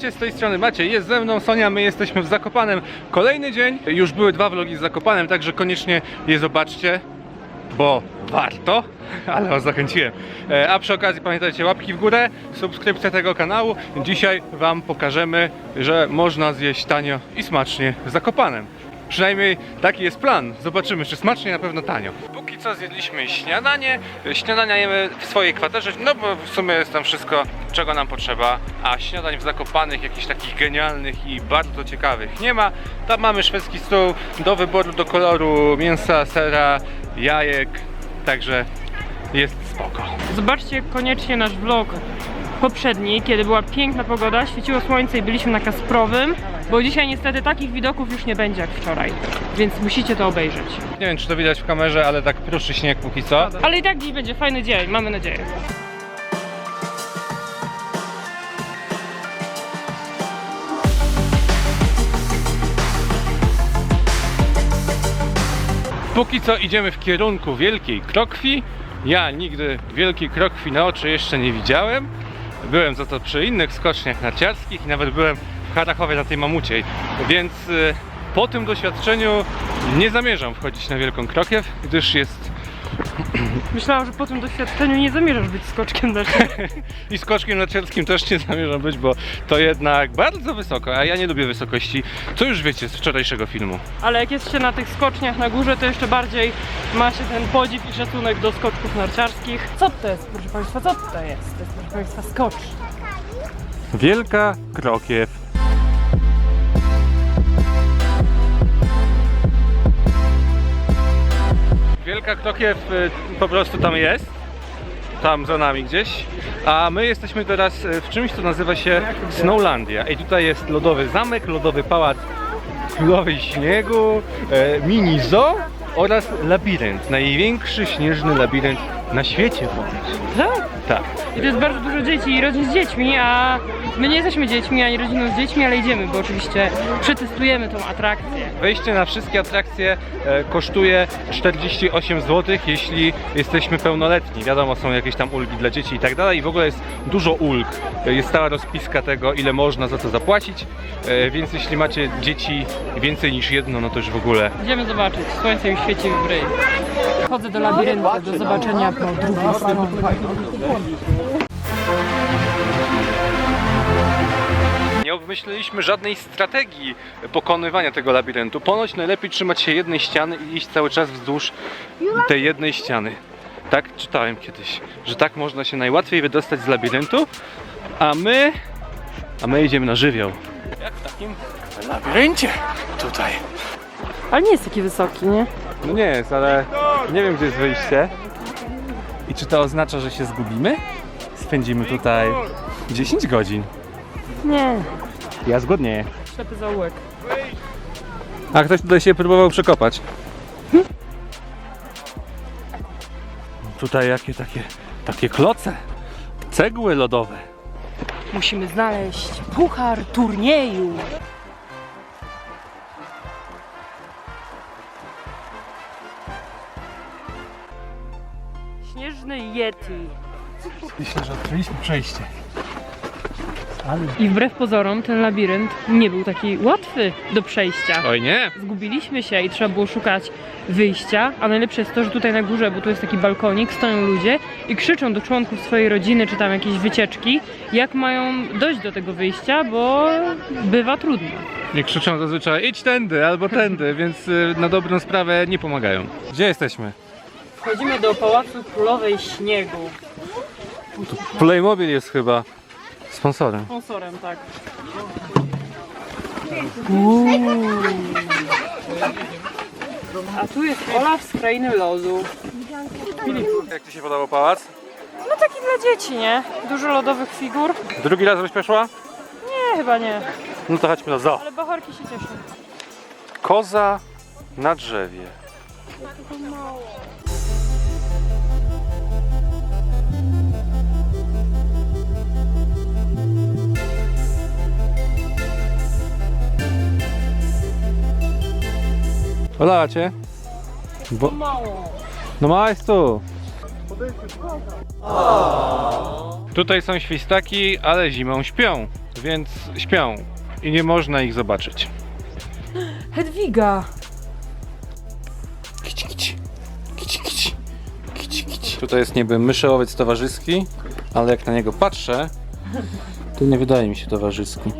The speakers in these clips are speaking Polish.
Witajcie, z tej strony Maciej, jest ze mną Sonia, my jesteśmy w Zakopanem. Kolejny dzień, już były dwa vlogi z Zakopanem, także koniecznie je zobaczcie, bo warto, ale was zachęciłem. E, A przy okazji pamiętajcie, łapki w górę, subskrypcja tego kanału. Dzisiaj wam pokażemy, że można zjeść tanio i smacznie w Zakopanem. Przynajmniej taki jest plan. Zobaczymy, czy smacznie, na pewno tanio. Co zjedliśmy śniadanie. Śniadania jemy w swojej kwaterze, no bo w sumie jest tam wszystko, czego nam potrzeba. A śniadań w Zakopanych, jakichś takich genialnych i bardzo ciekawych nie ma. Tam mamy szwedzki stół do wyboru, do koloru mięsa, sera, jajek. Także jest spoko. Zobaczcie koniecznie nasz vlog poprzedni, kiedy była piękna pogoda, świeciło słońce i byliśmy na Kasprowym, bo dzisiaj niestety takich widoków już nie będzie jak wczoraj, więc musicie to obejrzeć. Nie wiem, czy to widać w kamerze, ale tak pruszy śnieg póki co. Ale i tak dziś będzie fajny dzień, mamy nadzieję. Póki co idziemy w kierunku Wielkiej Krokwi. Ja nigdy Wielkiej Krokwi na oczy jeszcze nie widziałem. Byłem za to przy innych skoczniach narciarskich i nawet byłem w Harachowie na tej mamuciej. Więc y, po tym doświadczeniu nie zamierzam wchodzić na Wielką Krokiew, gdyż jest Myślałam, że po tym doświadczeniu nie zamierzasz być skoczkiem na i skoczkiem narciarskim też nie zamierzam być, bo to jednak bardzo wysoko, a ja nie lubię wysokości. Co już wiecie z wczorajszego filmu. Ale jak jest się na tych skoczniach na górze, to jeszcze bardziej ma się ten podziw i szacunek do skoczków narciarskich. Co to jest, proszę Państwa, co to jest? To jest, proszę Państwa, skocz. Wielka Krokiew. Wielka Krokiew y, po prostu tam jest. Tam za nami gdzieś. A my jesteśmy teraz y, w czymś, co nazywa się Snowlandia. I tutaj jest lodowy zamek, lodowy pałac królowej śniegu, e, mini zoo oraz labirynt. Największy śnieżny labirynt na świecie ponoć. Tak? Tak. I to jest bardzo dużo dzieci i rodzin z dziećmi, a my nie jesteśmy dziećmi ani rodziną z dziećmi, ale idziemy, bo oczywiście przetestujemy tą atrakcję. Wejście na wszystkie atrakcje e, kosztuje 48 zł, jeśli jesteśmy pełnoletni. Wiadomo, są jakieś tam ulgi dla dzieci i tak dalej. I w ogóle jest dużo ulg. E, Jest stała rozpiska tego, ile można za to zapłacić. E, więc jeśli macie dzieci więcej niż jedno, no to już w ogóle. Idziemy zobaczyć, słońce już świeci w bryj. Chodzę do labiryntu, do zobaczenia po drugiej stronie. Nie obmyśliliśmy żadnej strategii pokonywania tego labiryntu. Ponoć najlepiej trzymać się jednej ściany i iść cały czas wzdłuż tej jednej ściany. Tak czytałem kiedyś, że tak można się najłatwiej wydostać z labiryntu, a my, a my idziemy na żywioł. Jak w takim labiryncie tutaj. Ale nie jest taki wysoki, nie? No nie jest, ale nie wiem gdzie jest wyjście. I czy to oznacza, że się zgubimy? Spędzimy tutaj 10 godzin. Nie. Ja zgodnieję. Ślepy zaułek. A ktoś tutaj się próbował przekopać. Tutaj jakie takie, takie kloce, cegły lodowe. Musimy znaleźć puchar turnieju. Śnieżny Yeti. Myślę, że odkryliśmy przejście. I wbrew pozorom ten labirynt nie był taki łatwy do przejścia. Oj nie! Zgubiliśmy się i trzeba było szukać wyjścia, a najlepsze jest to, że tutaj na górze, bo tu jest taki balkonik, stoją ludzie i krzyczą do członków swojej rodziny, czy tam jakieś wycieczki, jak mają dojść do tego wyjścia, bo bywa trudno. Nie krzyczą zazwyczaj idź tędy albo tędy, więc y, na dobrą sprawę nie pomagają. Gdzie jesteśmy? Wchodzimy do Pałacu Królowej Śniegu. Playmobil jest chyba sponsorem. Sponsorem, tak. A tu jest Olaf z Krainy Lodu. Jak Ci się podobał pałac? No taki dla dzieci, nie? Dużo lodowych figur. Drugi raz byś poszła? Nie, chyba nie. No to chodźmy do zoo. Ale bacharki się cieszą. Koza na drzewie. Cię? Bo... Mało. No mała jest tu. Tutaj są świstaki, ale zimą śpią. więc śpią i nie można ich zobaczyć. Hedwiga! Kici, kici. Kici, kici. Kici, kici. Tutaj jest niby myszełowiec towarzyski, ale jak na niego patrzę, to nie wydaje mi się towarzyski.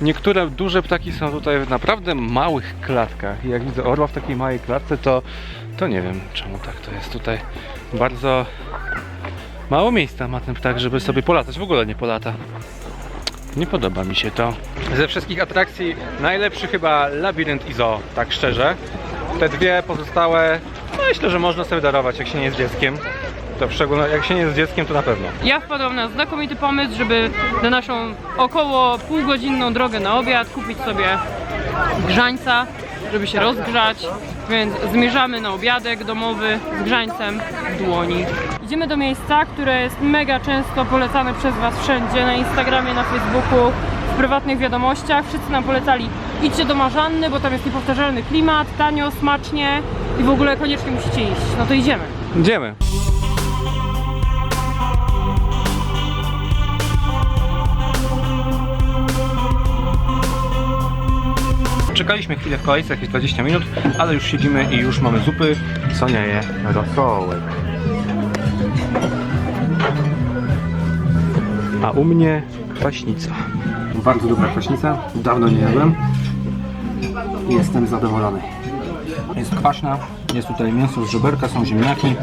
Niektóre duże ptaki są tutaj w naprawdę małych klatkach. Jak widzę orła w takiej małej klatce, to, to nie wiem czemu tak to jest tutaj. Bardzo mało miejsca ma ten ptak, żeby sobie polatać. W ogóle nie polata. Nie podoba mi się to. Ze wszystkich atrakcji najlepszy chyba labirynt i zoo, tak szczerze. Te dwie pozostałe, no myślę, że można sobie darować, jak się nie jest dzieckiem. To w szczególności, jak się nie jest dzieckiem, to na pewno. Ja wpadłam na znakomity pomysł, żeby na naszą około półgodzinną drogę na obiad kupić sobie grzańca, żeby się rozgrzać, więc zmierzamy na obiadek domowy z grzańcem w dłoni. Idziemy do miejsca, które jest mega często polecane przez Was wszędzie, na Instagramie, na Facebooku, w prywatnych wiadomościach. Wszyscy nam polecali idźcie do Marzanny, bo tam jest niepowtarzalny klimat, tanio, smacznie i w ogóle koniecznie musicie iść. No to idziemy. Idziemy. Czekaliśmy chwilę w kolejce, jakieś 20 minut, ale już siedzimy i już mamy zupy. Sonia je rosołek. A u mnie kwaśnica. Bardzo dobra kwaśnica, dawno nie jadłem. Jestem zadowolony. Jest kwaśna, jest tutaj mięso z żeberka, są ziemniaki.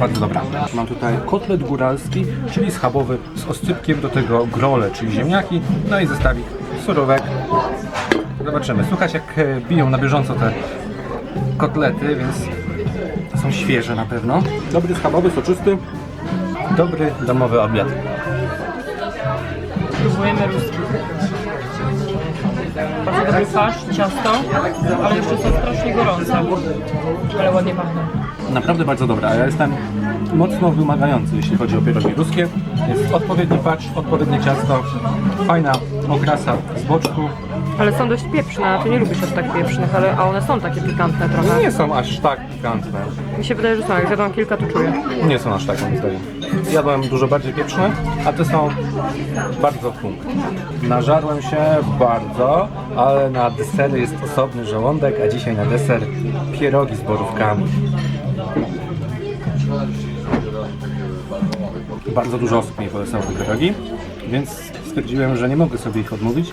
Bardzo dobra. Mam tutaj kotlet góralski, czyli schabowy z oscypkiem, do tego grole, czyli ziemniaki, no i zestawik surówek. Zobaczymy. Słychać jak e, biją na bieżąco te kotlety, więc są świeże na pewno. Dobry schabowy, soczysty, dobry domowy obiad. Próbujemy ruski. Bardzo dobry farsz, ciasto, ale jeszcze są strasznie gorące. Ale ładnie pachną. Naprawdę bardzo dobra. a Ja jestem mocno wymagający, jeśli chodzi o pierogi ruskie. Jest odpowiedni pacz, odpowiednie ciasto, fajna okrasa z boczku. Ale są dość pieprzne, a ty nie lubisz aż tak pieprznych, ale a one są takie pikantne trochę. Nie są aż tak pikantne. Mi się wydaje, że są. Jak zjadłam kilka, to czuję. Nie są aż tak moim zdaniem. Jadłem dużo bardziej pieprzne, a te są bardzo w punkt. Nażarłem się bardzo, ale na desery jest osobny żołądek, a dzisiaj na deser pierogi z borówkami. Bardzo dużo osób mi polecało te pierogi, więc stwierdziłem, że nie mogę sobie ich odmówić.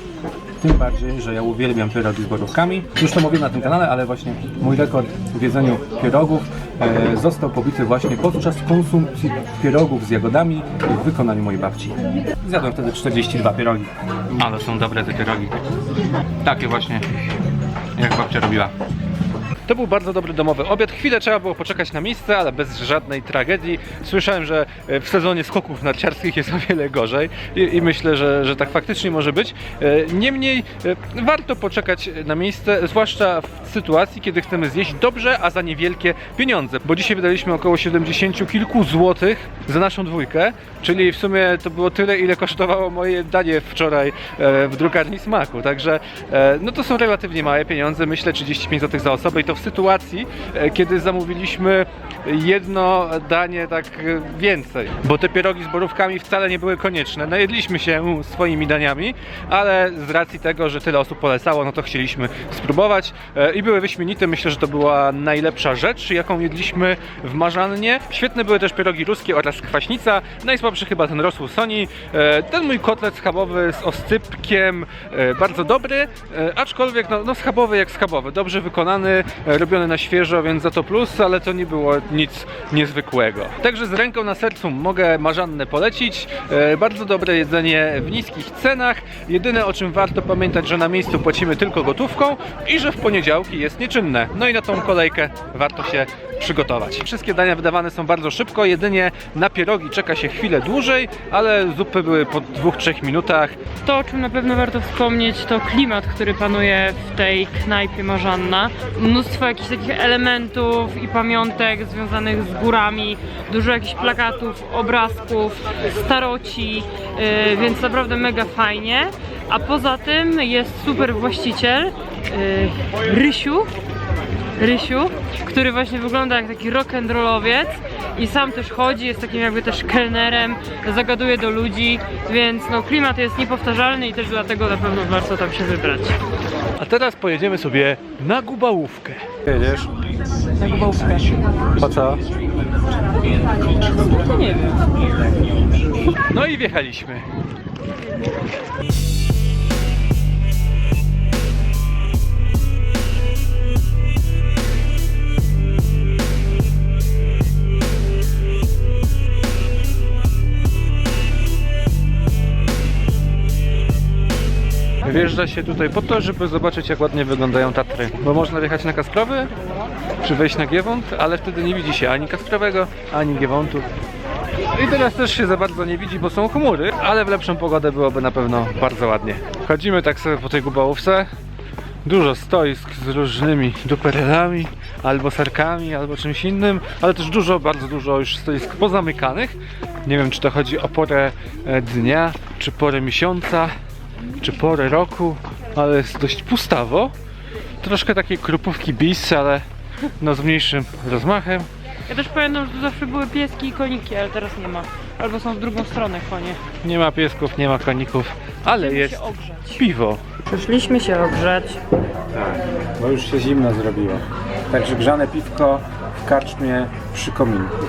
Tym bardziej, że ja uwielbiam pierogi z borówkami. Już to mówię na tym kanale, ale właśnie mój rekord w jedzeniu pierogów e, został pobity właśnie podczas konsumpcji pierogów z jagodami w wykonaniu mojej babci. Zjadłem wtedy 42 pierogi. Ale są dobre te pierogi. Takie właśnie, jak babcia robiła. To był bardzo dobry domowy obiad. Chwilę trzeba było poczekać na miejsce, ale bez żadnej tragedii. Słyszałem, że e, w sezonie skoków narciarskich jest o wiele gorzej i, i myślę, że, że tak faktycznie może być. E, Niemniej e, warto poczekać na miejsce, zwłaszcza w sytuacji, kiedy chcemy zjeść dobrze, a za niewielkie pieniądze. Bo dzisiaj wydaliśmy około 70 kilku złotych za naszą dwójkę, czyli w sumie to było tyle, ile kosztowało moje danie wczoraj w drukarni smaku. Także no to są relatywnie małe pieniądze, myślę 35 zł za osobę i to w sytuacji, e, kiedy zamówiliśmy jedno danie tak więcej, bo te pierogi z borówkami wcale nie były konieczne. Najedliśmy się swoimi daniami, ale z racji tego, że tyle osób polecało, no to chcieliśmy spróbować e, i były wyśmienite. Myślę, że to była najlepsza rzecz, jaką jedliśmy w Marzannie. Świetne były też pierogi ruskie oraz kwaśnica. Najsłabszy chyba ten rosół Soni. E, Ten mój kotlet schabowy z oscypkiem, bardzo dobry, aczkolwiek no, no schabowy jak schabowy, dobrze wykonany, e, robiony na świeżo, więc za to plus, ale to nie było nic niezwykłego. Także z ręką na sercu mogę Marzannę polecić. E, Bardzo dobre jedzenie w niskich cenach. Jedyne o czym warto pamiętać, że na miejscu płacimy tylko gotówką i że w poniedziałki jest nieczynne. No i na tą kolejkę warto się przygotować. Wszystkie dania wydawane są bardzo szybko, jedynie na pierogi czeka się chwilę dłużej, ale zupy były po 2-3 minutach. To, o czym na pewno warto wspomnieć, to klimat, który panuje w tej knajpie Marzanna. Mnóstwo jakichś takich elementów i pamiątek związanych z górami, dużo jakichś plakatów, obrazków, staroci, yy, więc naprawdę mega fajnie. A poza tym jest super właściciel, yy, Rysiu, Rysiu, który właśnie wygląda jak taki rock'n'rollowiec i sam też chodzi, jest takim jakby też kelnerem, zagaduje do ludzi, więc no klimat jest niepowtarzalny i też dlatego na pewno warto tam się wybrać. A teraz pojedziemy sobie na Gubałówkę. Jedziesz? Na Gubałówkę. Po co? No nie wiem. No i wjechaliśmy. Wjeżdża się tutaj po to, żeby zobaczyć jak ładnie wyglądają Tatry. Bo można wjechać na Kasprowy, czy wejść na Giewont, ale wtedy nie widzi się ani Kasprowego, ani Giewontu. I teraz też się za bardzo nie widzi, bo są chmury, ale w lepszą pogodę byłoby na pewno bardzo ładnie. Chodzimy tak sobie po tej Gubałówce. Dużo stoisk z różnymi duperelami, albo serkami, albo czymś innym, ale też dużo, bardzo dużo już stoisk pozamykanych. Nie wiem, czy to chodzi o porę e, dnia, czy porę miesiąca, czy porę roku, ale jest dość pustawo. Troszkę takiej krupówki bis, ale no z mniejszym rozmachem. Ja też pamiętam, że tu zawsze były pieski i koniki, ale teraz nie ma. Albo są w drugą stronę konie. Nie ma piesków, nie ma koników, ale Chcemy jest się ogrzać. piwo. Przyszliśmy się ogrzać. Tak, bo już się zimno zrobiło. Także grzane piwko w karczmie przy kominku.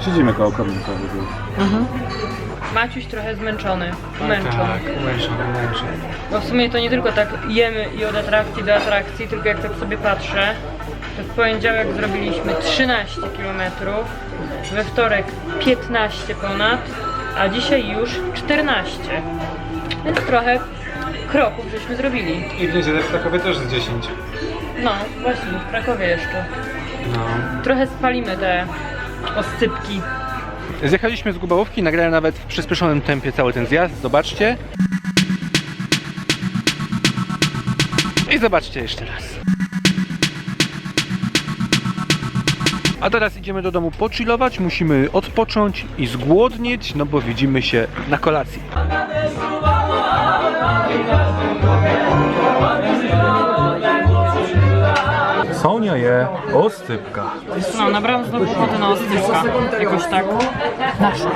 Siedzimy koło kominka w ogóle. Maciuś trochę zmęczony. Tak, Męczony. męczony, męczony. Bo w sumie to nie tylko tak jemy i od atrakcji do atrakcji, tylko jak tak sobie patrzę, to w poniedziałek zrobiliśmy 13 km, we wtorek 15 ponad, a dzisiaj już 14. Więc trochę kroków żeśmy zrobili. I w niedzielę w Krakowie też z 10. No, właśnie, w Krakowie jeszcze. No. Trochę spalimy te oscypki. Zjechaliśmy z Gubałówki, nagrałem nawet w przyspieszonym tempie cały ten zjazd, zobaczcie. I zobaczcie jeszcze raz. A teraz idziemy do domu pochillować, musimy odpocząć i zgłodnieć, no bo widzimy się na kolacji. Sonia je oscypka. No, nabrałam znowu ochotę na oscypka. Jakoś tak naszło.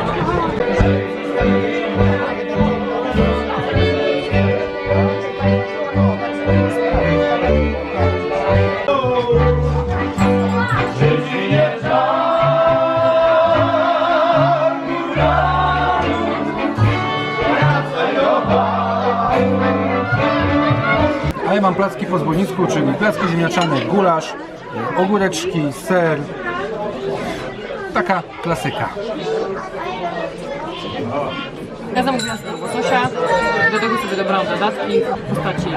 Mam placki po zbojnicku, czyli placki ziemniaczane, gulasz, ogóreczki, ser. Taka klasyka. Ja zamówiłam sobie łososia, do tego sobie dobrałam dodatki w postaci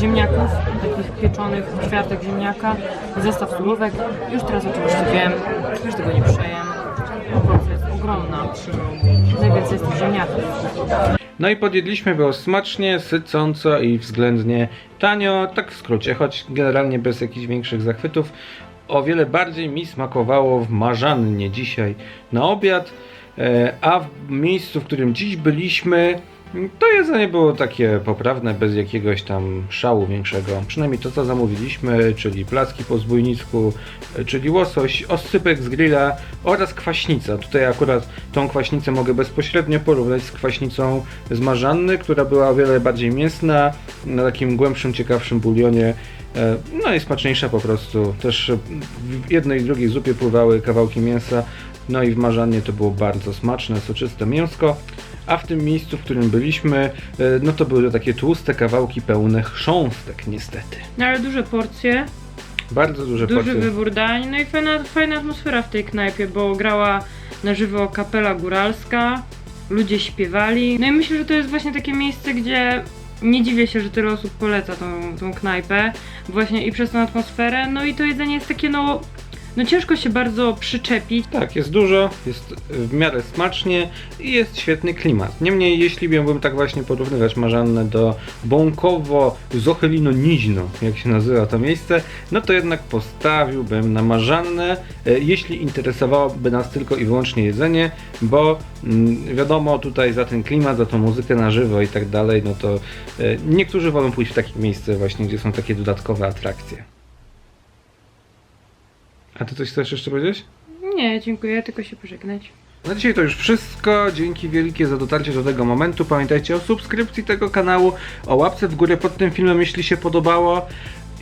ziemniaków, takich pieczonych kwiatek ziemniaka, zestaw surówek. Już teraz oczywiście wiem, już tego nie przejem. Porcja jest ogromna. Najwięcej jest ziemniaków. No i podjedliśmy, było smacznie, sycąco i względnie tanio, tak w skrócie, choć generalnie bez jakichś większych zachwytów. O wiele bardziej mi smakowało w Marzannie dzisiaj na obiad, e, a w miejscu, w którym dziś byliśmy, to jedzenie było takie poprawne, bez jakiegoś tam szału większego. Przynajmniej to, co zamówiliśmy, czyli placki po zbójnicku, czyli łosoś, oscypek z grilla oraz kwaśnica. Tutaj akurat tą kwaśnicę mogę bezpośrednio porównać z kwaśnicą z Marzanny, która była o wiele bardziej mięsna, na takim głębszym, ciekawszym bulionie. E, No i smaczniejsza po prostu. Też w jednej i drugiej zupie pływały kawałki mięsa. No i w Marzannie to było bardzo smaczne, soczyste mięsko. A w tym miejscu, w którym byliśmy, e, no to były takie tłuste kawałki pełne chrząstek niestety. No ale duże porcje, Bardzo duże duży porcje. wybór dań, no i fajna, fajna atmosfera w tej knajpie, bo grała na żywo kapela góralska, ludzie śpiewali. No i myślę, że to jest właśnie takie miejsce, gdzie nie dziwię się, że tyle osób poleca tą, tą knajpę, właśnie i przez tą atmosferę, no i to jedzenie jest takie no, no ciężko się bardzo przyczepić. Tak, jest dużo, jest w miarę smacznie i jest świetny klimat. Niemniej, jeśli miałbym tak właśnie porównywać Marzannę do Bąkowo-Zochelino-Niźno, jak się nazywa to miejsce, no to jednak postawiłbym na Marzannę, e, jeśli interesowałoby nas tylko i wyłącznie jedzenie, bo mm, wiadomo, tutaj za ten klimat, za tą muzykę na żywo i tak dalej, no to e, niektórzy wolą pójść w takie miejsce właśnie, gdzie są takie dodatkowe atrakcje. A ty coś chcesz jeszcze powiedzieć? Nie, dziękuję, tylko się pożegnać. Na dzisiaj to już wszystko. Dzięki wielkie za dotarcie do tego momentu. Pamiętajcie o subskrypcji tego kanału, o łapce w górę pod tym filmem, jeśli się podobało.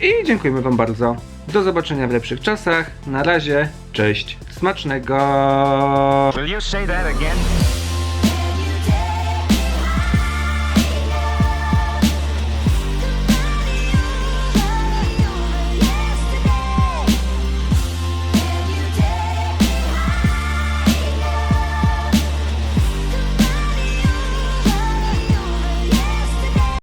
I dziękujemy Wam bardzo. Do zobaczenia w lepszych czasach. Na razie, cześć, smacznego! Will you say that again?